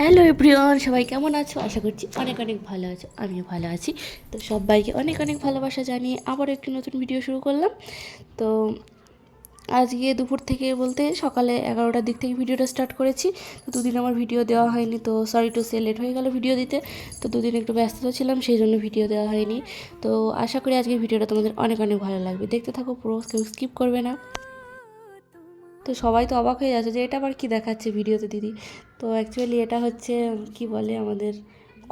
Hello everyone সবাই কেমন আছো? আশা করছি অনেক অনেক ভালো আছো, আমিও ভালো আছি। তো সবাইকে অনেক অনেক ভালোবাসা জানিয়ে আবার একটি নতুন ভিডিও শুরু করলাম। তো আজকে দুপুর থেকে বলতে সকালে এগারোটার দিক থেকে ভিডিওটা স্টার্ট করেছি। তো দুদিন আমার ভিডিও দেওয়া হয়নি, তো সরি টু সে লেট হয়ে গেল ভিডিও দিতে। তো দুদিন একটু ব্যস্ত ছিলাম, সেই জন্য ভিডিও দেওয়া হয়নি। তো আশা করি আজকে ভিডিওটা তোমাদের অনেক অনেক ভালো লাগবে। দেখতে থাকো পুরো, কেউ স্কিপ করবে না। তো সবাই তো অবাক হয়ে যাচ্ছে যে এটা আবার কী দেখাচ্ছে ভিডিওতে দিদি? তো অ্যাকচুয়ালি এটা হচ্ছে, কি বলে আমাদের,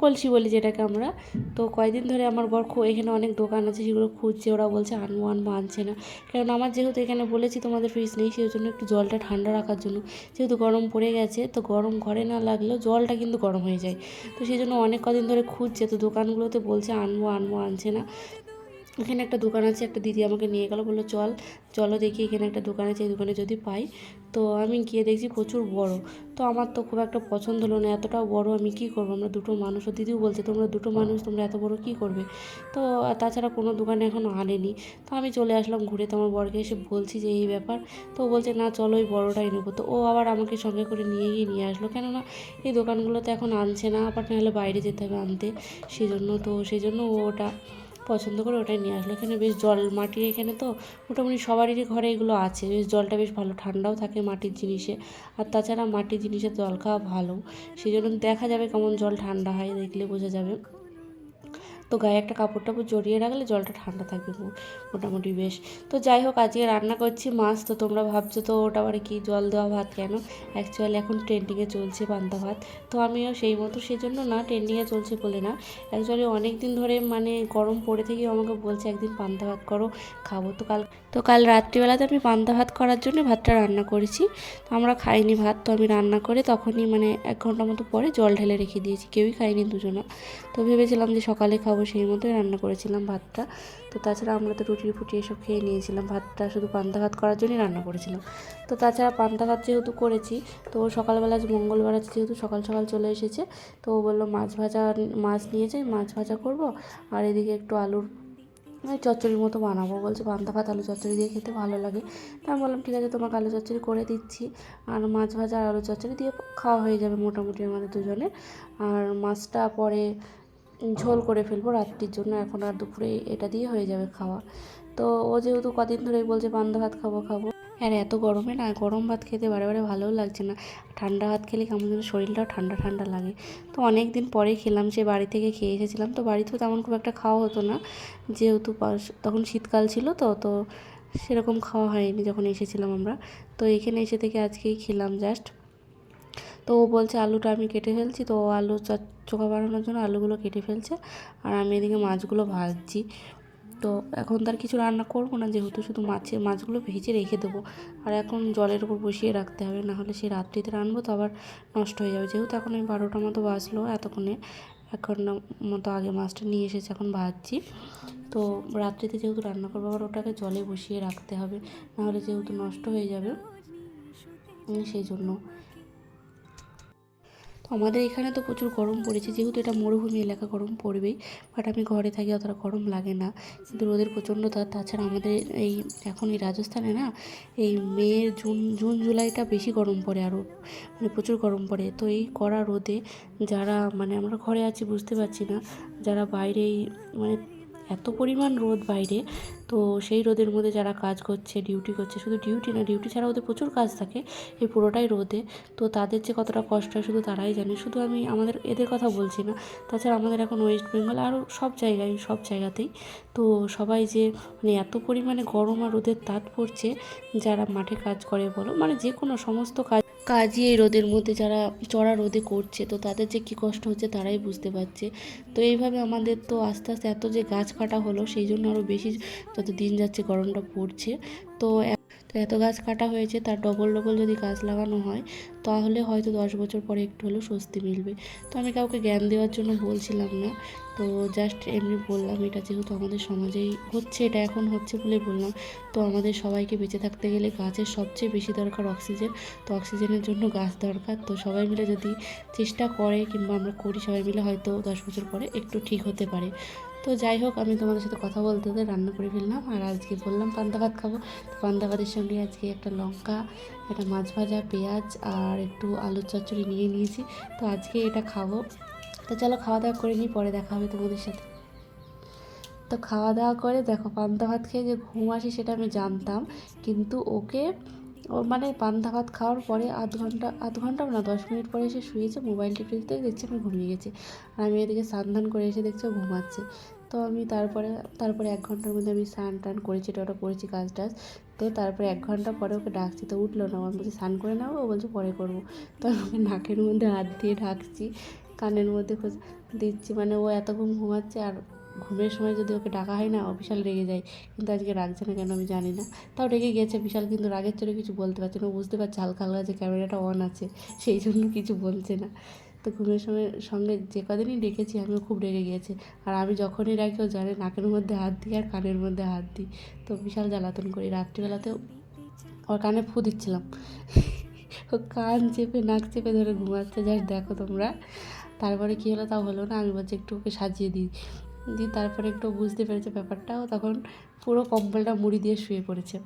কলসি বলি যেটাকে আমরা। তো কয়দিন ধরে আমার বর এখানে অনেক দোকান আছে, সেগুলো খুঁজছে, ওরা বলছে আনব আনব আনছে না। কারণ আমার যেহেতু এখানে বলেছি তোমাদের ফ্রিজ নেই সেই জন্য একটু জলটা ঠান্ডা রাখার জন্য। যেহেতু গরম পড়ে গেছে, তো গরম ঘরে না লাগলেও জলটা কিন্তু গরম হয়ে যায়। তো সেই জন্য অনেক কদিন ধরে খুঁজছে, তো দোকানগুলোতে বলছে আনব আনব আনছে না। এখানে একটা দোকান আছে, একটা দিদি আমাকে নিয়ে গেল, বলল, চল, চলো দেখি এখানে একটা দোকান আছে, এই দোকানে যদি পাই। তো আমি গিয়ে দেখছি প্রচুর বড়। তো আমার তো খুব একটা পছন্দ হলো না এতটাও বড় আমি কি করব? আমরা দুটো মানুষ দিদিও বলছে, তোমরা দুটো মানুষ, তোমরা এত বড় কি করবে? তো তাছাড়া কোনো দোকানে এখনও আনেনি। তো আমি চলে আসলাম ঘুরে, তো আমার বরকে এসে বলছি যে, এই ব্যাপার। তো বলছে, না, চলো, ওই বড়োটাই নেব। তো ও আবার আমাকে সঙ্গে করে নিয়ে গিয়ে নিয়ে আসলো। কেননা, এই দোকানগুলোতে এখন আনছে না, আবার নাহলে বাইরে যেতে হবে আনতে। সেই জন্য তো সেই জন্য ওটা পছন্দ করে ওটাই নিয়ে আসলো। এখানে বেশ জল মাটির এখানে তো মোটামুটি সবারই ঘরে এগুলো আছে। বেশ জলটা বেশ ভালো, ঠান্ডাও থাকে মাটির জিনিসে। আর তাছাড়া মাটির জিনিসের জল খাওয়া ভালো। সেই জন্য দেখা যাবে কেমন জল ঠান্ডা হয়, দেখলে বোঝা যাবে। তো গায়ে একটা কাপড় টাপড় জড়িয়ে রাখলে জলটা ঠান্ডা থাকবে মোটামুটি বেশ। তো যাই হোক, আজকে রান্না করছি মাছ, তো তোমরা ভাবছ তো ওটা আবার কি জল দেওয়া ভাত কেন? অ্যাকচুয়ালি এখন ট্রেন্ডিংয়ে চলছে পান্তা ভাত। তো আমিও সেই মতো সেই জন্য না ট্রেন্ডিংয়ে চলছে বলে না। অ্যাকচুয়ালি অনেক দিন ধরে মানে গরম পড়ে থেকেও আমাকে বলছে, একদিন পান্তা ভাত করো, খাব তো কাল তো কাল রাত্রিবেলাতে আমি পান্তা ভাত করার জন্য ভাতটা রান্না করেছি। তো আমরা খাইনি ভাত, তো আমি রান্না করে তখনই মানে এক ঘণ্টা মতো পরে জল ঢেলে রেখে দিয়েছি। কেউই খাইনি দুজনা। তো ভেবেছিলাম যে সকালে খাব সেই মতোই রান্না করেছিলাম ভাতটা। তো তাছাড়া আমরা তো রুটি ফুটি এসব খেয়ে নিয়েছিলাম। ভাতটা শুধু পান্তা ভাত করার জন্যই রান্না করেছিলাম। তো তাছাড়া পান্তা ভাত যেহেতু করেছি, তো সকালবেলা আজ মঙ্গলবার আছে যেহেতু সকাল সকাল চলে এসেছে, তো ও বলল মাছ ভাজা, মাছ নিয়ে যাই, মাছ ভাজা করব আর এদিকে একটু আলুর চচ্চড়ির মতো বানাবো। বলছে পান্তা ভাত, আলু চচ্চড়ি দিয়ে খেতে ভালো লাগে। তা আমি বললাম, ঠিক আছে, তোমাকে আলু চচ্চড়ি করে দিচ্ছি। আর মাছ ভাজা আর আলু চচ্চড়ি দিয়ে খাওয়া হয়ে যাবে মোটামুটি আমাদের দুজনে আর মাছটা পরে ঝোল করে ফেলব রাত্রির জন্য, এখন আর দুপুরে এটা দিয়ে হয়ে যাবে খাওয়া। তো ও যেহেতু কদিন ধরেই বলছে পান্তা ভাত খাব খাব। আর এত গরমে না, গরম ভাত খেতে বারে বারে ভালোও লাগছে না। ঠান্ডা ভাত খেলে কেমন যেন শরীরটাও ঠান্ডা ঠান্ডা লাগে। তো অনেক দিন পরে খেলাম, সে বাড়ি থেকে খেয়ে এসেছিলাম। তো বাড়িতেও তেমন খুব একটা খাওয়া হতো না। যেহেতু তখন শীতকাল ছিল তো তো সেরকম খাওয়া হয়নি যখন এসেছিলাম আমরা। তো এখানে এসে থেকে আজকেই খেলাম জাস্ট তো ও বলছে, আলুটা আমি কেটে ফেলছি। তো ও আলু চোখা বানানোর জন্য আলুগুলো কেটে ফেলছে। আর আমি এদিকে মাছগুলো ভাজছি। তো এখন তার কিছু রান্না করব না, যেহেতু শুধু মাছের, মাছগুলো ভেজে রেখে দেবো। আর এখন জলের উপর বসিয়ে রাখতে হবে, না হলে সেই রাত্রিতে রানবো তো আবার নষ্ট হয়ে যাবে। যেহেতু এখন আমি বারোটা মতো বাজলো এতক্ষণে, এখন মতো আগে মাছটা নিয়ে এসেছে এখন ভাজছি। তো রাত্রিতে যেহেতু রান্না করব, আবার ওটাকে জলে বসিয়ে রাখতে হবে নাহলে যেহেতু নষ্ট হয়ে যাবে, সেই জন্য তো আমাদের এখানে তো প্রচুর গরম পড়েছে, যেহেতু এটা মরুভূমি এলাকা গরম পড়বেই বাট আমি ঘরে থাকি অতটা গরম লাগে না। কিন্তু রোদের প্রচণ্ড তাপ তাছাড়া আমাদের এই, এখন এই রাজস্থানে না, এই মে, জুন জুন, জুলাইটা বেশি গরম পড়ে আরও মানে প্রচুর গরম পড়ে। তো এই কড়া রোদে যারা মানে আমরা ঘরে আছি বুঝতে পারছি না, যারা বাইরে মানে এত পরিমাণ রোদ বাইরে তো সেই রোদের মধ্যে যারা কাজ করছে ডিউটি করছে, শুধু ডিউটি না ডিউটি ছাড়া ওদের প্রচুর কাজ থাকে এই পুরোটাই রোদে। তো তাদের যে কতটা কষ্ট হয়, শুধু তারাই জানে। শুধু আমি আমাদের এদের কথা বলছি না, তাছাড়া আমাদের এখন ওয়েস্ট বেঙ্গল আরও সব জায়গায়, সব জায়গাতেই। তো সবাই যে মানে এত পরিমাণে গরম আর রোদের তাপ পড়ছে, যারা মাঠে কাজ করে বলো মানে যে কোনো সমস্ত কাজ কাজই এই রোদের মধ্যে যারা চড়া রোদে করছে, তো তাদের যে কী কষ্ট হচ্ছে তারাই বুঝতে পারছে। তো এইভাবে আমাদের তো আস্তে আস্তে এত যে গাছ কাটা হলো, সেই জন্য আরও বেশি যত দিন যাচ্ছে, গরমটা পড়ছে। তো তো এত গাছ কাটা হয়েছে, তার ডবল ডবল যদি গাছ লাগানো হয়, তাহলে হয়তো দশ বছর পরে একটু হলেও স্বস্তি মিলবে। তো আমি কাউকে জ্ঞান দেওয়ার জন্য বলছিলাম না। তো জাস্ট এমনি বললাম, এটা যেহেতু আমাদের সমাজেই হচ্ছে, এটা এখন হচ্ছে বলে বললাম। তো আমাদের সবাইকে বেঁচে থাকতে গেলে গাছের সবচেয়ে বেশি দরকার অক্সিজেন। তো অক্সিজেনের জন্য গাছ দরকার। তো সবাই মিলে যদি চেষ্টা করে, কিংবা আমরা করি, সবাই মিলে হয়তো দশ বছর পরে একটু ঠিক হতে পারে। তো যাই হোক, আমি তোমাদের সাথে কথা বলতে বলতে রান্না করে ফেললাম আর আজকে বললাম পান্তা ভাত খাব। তো পান্তা ভাতের সঙ্গে আজকে একটা লঙ্কা, একটা মাছ ভাজা, পেঁয়াজ আর একটু আলুর চচ্চড়ি নিয়ে নিয়েছি। তো আজকে এটা খাব। তো চলো খাওয়া দাওয়া করে নিই, পরে দেখা হবে তোমাদের সাথে। তো খাওয়া দাওয়া করে দেখো, পান্তা ভাত খেয়ে যে ঘুম আসে সেটা আমি জানতাম। কিন্তু ওকে, ও মানে পান্তা ভাত খাওয়ার পরে আধ ঘণ্টা, আধ ঘন্টাও না, দশ মিনিট পরে এসে শুয়েছে মোবাইল টিপে দিতে দেখছি, আমি ঘুমিয়ে গেছি। আর আমি এদিকে স্নান করে এসে দেখছি ও ঘুমাচ্ছে। তো আমি তারপরে তারপরে এক ঘণ্টার মধ্যে আমি স্নান টান করেছি ওটা করেছি কাজ টাজ। তো তারপরে এক ঘণ্টা পরে ওকে ডাকছি, তো উঠল না। আমি বলছি, স্নান করে নেব ও বলছে, পরে করব। তো আমি ওকে নাকের মধ্যে হাত দিয়ে ডাকছি কানের মধ্যে দিচ্ছি। মানে ও এত ঘুম ঘুমাচ্ছে, আর ঘুমের সময় যদি ওকে ডাকা হয় না, ও বিশাল রেগে যায়। কিন্তু আজকে রাখছে না কেন আমি জানি না। তাও রেগে গেছে বিশাল, কিন্তু রাগের চড়ে কিছু বলতে পারছে না। বুঝতে পারছে হালকা হালকা যে ক্যামেরাটা অন আছে, সেই জন্য কিছু বলছে না। তো ঘুমের সময়, সঙ্গে যে কদিনই ডেকেছি আমিও খুব রেগে গিয়েছে। আর আমি যখনই রাখি, ও জানে নাকের মধ্যে হাত দিই আর কানের মধ্যে হাত দিই। তো বিশাল জ্বালাতন করি। রাত্রিবেলাতেও ওর কানে ফু দিচ্ছিলাম। ও কান চেপে, নাক চেপে ধরে ঘুমাচ্ছে, জাস্ট দেখো তোমরা। তারপরে কী হলো, তাও হলো না। আমি বলছি একটু ওকে সাজিয়ে দিই। দিয়ে তারপরে একটু বুঝতে পেরেছে ব্যাপারটা। ও তখন পুরো কম্বলটা মুড়ি দিয়ে শুয়ে পড়েছে।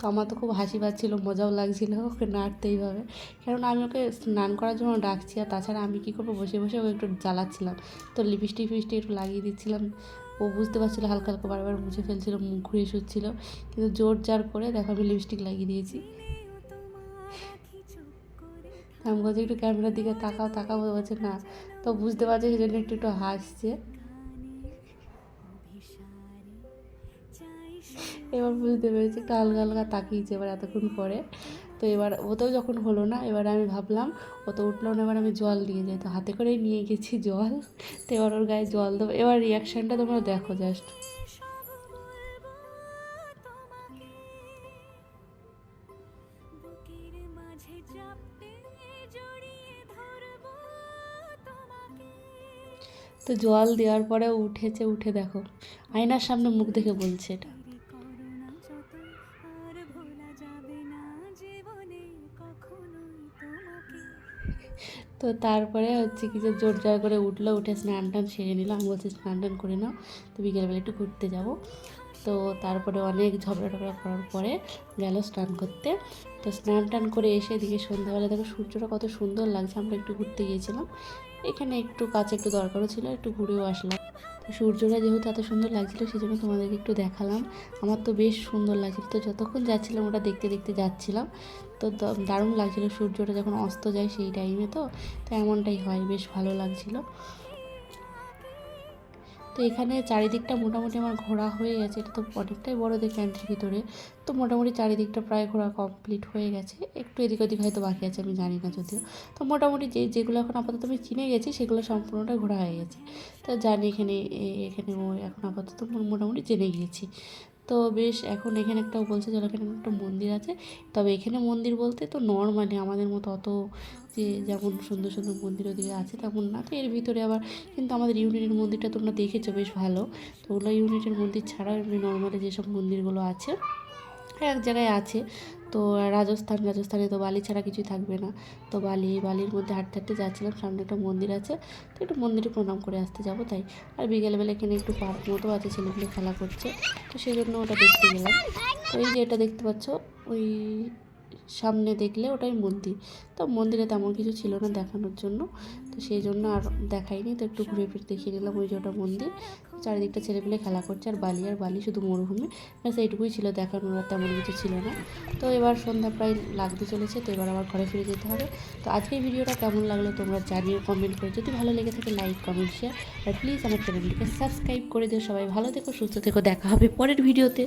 তো আমার তো খুব হাসি পাচ্ছিলো, মজাও লাগছিল ওকে নাড়তে এইভাবে। কেননা আমি ওকে স্নান করার জন্য ডাকছি আর তাছাড়া আমি কী করব, বসে বসে ওকে একটু জ্বালাচ্ছিলাম। তো লিপস্টিক ফিপস্টিক একটু লাগিয়ে দিচ্ছিলাম। ও বুঝতে পারছিলো, হালকা হালকা বারবার মুছে ফেলছিলো, মুখ ঘুরিয়ে শুচ্ছিলো। কিন্তু জোর জার করে দেখো আমি লিপস্টিক লাগিয়ে দিয়েছি। আমি বলছি, একটু ক্যামেরার দিকে তাকাও তাকাও বলছে, না। তো বুঝতে পারছে সেই জন্য একটু একটু হাসছে। এবার বুঝতে পেরেছি একটু হালকা হালকা তাকিয়েছে এবার এতক্ষণ পরে। তো এবার ওতেও যখন হলো না, এবার আমি ভাবলাম ও তো উঠল না, এবার আমি জল নিয়ে যাই। তো হাতে করেই নিয়ে গেছি জল। তো এবার ওর গায়ে জল দেবো। এবার রিয়াকশানটা তোমরা দেখো জাস্ট তো জল দেওয়ার পরে উঠেছে, উঠে দেখো। আয়নার সামনে মুখ দেখে বলছে এটা। তো তারপরে হচ্ছে কি যে জোর জোর করে উঠল, উঠে স্নান টান সেরে নিল। আমি বলছি, স্নান টান করে নাও, তো বিকেলবেলা একটু ঘুরতে যাব। তো তারপরে অনেক ঝগড়া টগড়া করার পরে গেল স্নান করতে। তো স্নান টান করে এসে এদিকে সন্ধ্যাবেলা দেখো সূর্যটা কত সুন্দর লাগছে, আমরা একটু ঘুরতে গিয়েছিলাম। এখানে একটু কাছে একটু দরকারও ছিল, একটু ঘুরেও আসলাম। তো সূর্যটা যেহেতু এত সুন্দর লাগছিল সেই জন্য তোমাদেরকে একটু দেখালাম। আমার তো বেশ সুন্দর লাগছিল। তো যতক্ষণ যাচ্ছিলাম, ওটা দেখতে দেখতে যাচ্ছিলাম। তো দারুণ লাগছিল সূর্যটা যখন অস্ত যায় সেই টাইমে তো তো এমনটাই হয়, বেশ ভালো লাগছিল। তো এখানে চারিদিকটা মোটামুটি আমার ঘোরা হয়ে গেছে। এটা তো অনেকটাই বড় দেখে ক্যান্টির ভিতরে। তো মোটামুটি চারিদিকটা প্রায় ঘোরা কমপ্লিট হয়ে গেছে। একটু এদিক ওদিক হয়তো বাকি আছে, আমি জানি না যদিও। তো মোটামুটি যে, যেগুলো এখন আপাতত আমি চিনে গেছি, সেগুলো সম্পূর্ণটা ঘোরা হয়ে গেছে। তো জানি এখানে এখানে এখন আপাতত মোটামুটি জেনে গিয়েছি। তো বেশ, এখন এখানে একটা বলছে যে এখানে একটা মন্দির আছে। তবে এখানে মন্দির বলতে তো নর্মালি আমাদের মতো অত যে যেমন সুন্দর সুন্দর মন্দির ওদিকে আছে তেমন না। তো এর ভিতরে আবার কিন্তু আমাদের ইউনিটের মন্দিরটা তোমরা দেখেছ, বেশ ভালো। তো ওগুলো ইউনিটের মন্দির ছাড়াও এমনি নর্মালি যেসব মন্দিরগুলো আছে, এক জায়গায় আছে। তো রাজস্থান, রাজস্থানে তো বালি ছাড়া কিছুই থাকবে না। তো বালি, বালির মধ্যে হাঁটতে হাঁটতে যাচ্ছিলাম, সামনে একটা মন্দির আছে। তো একটু মন্দিরে প্রণাম করে আসতে যাব, তাই। আর বিকেলবেলা এখানে একটু পার্ক মতো আছে ছেলেগুলো খেলা করছে। তো সেই জন্য ওটা দেখতে গেলাম। তো এই যে এটা দেখতে পাচ্ছ, ওই সামনে দেখলে ওটাই মন্দির। তো মন্দিরে তেমন কিছু ছিল না দেখানোর জন্য। তো সেই জন্য আর দেখাইনি। তো একটু ঘুরে ফিরে দেখিয়ে নিলাম ওই যে ওটা মন্দির। চারিদিকটা ছেলেপিলে খেলা করছে, আর বালি আর বালি শুধু মরুভূমি। ব্যাস এইটুকুই ছিল দেখানোর, আর তেমন কিছু ছিল না। তো এবার সন্ধ্যা প্রায় লাগতে চলেছে, তো এবার আবার ঘরে ফিরে যেতে হবে। তো আজকের ভিডিওটা কেমন লাগল তোমরা জানিও কমেন্ট করে। যদি ভালো লেগে থাকে লাইক কমেন্ট শেয়ার আর প্লিজ আমার চ্যানেলটিকে সাবস্ক্রাইব করে দিও। সবাই ভালো থেকো, সুস্থ থেকো। দেখা হবে পরের ভিডিওতে।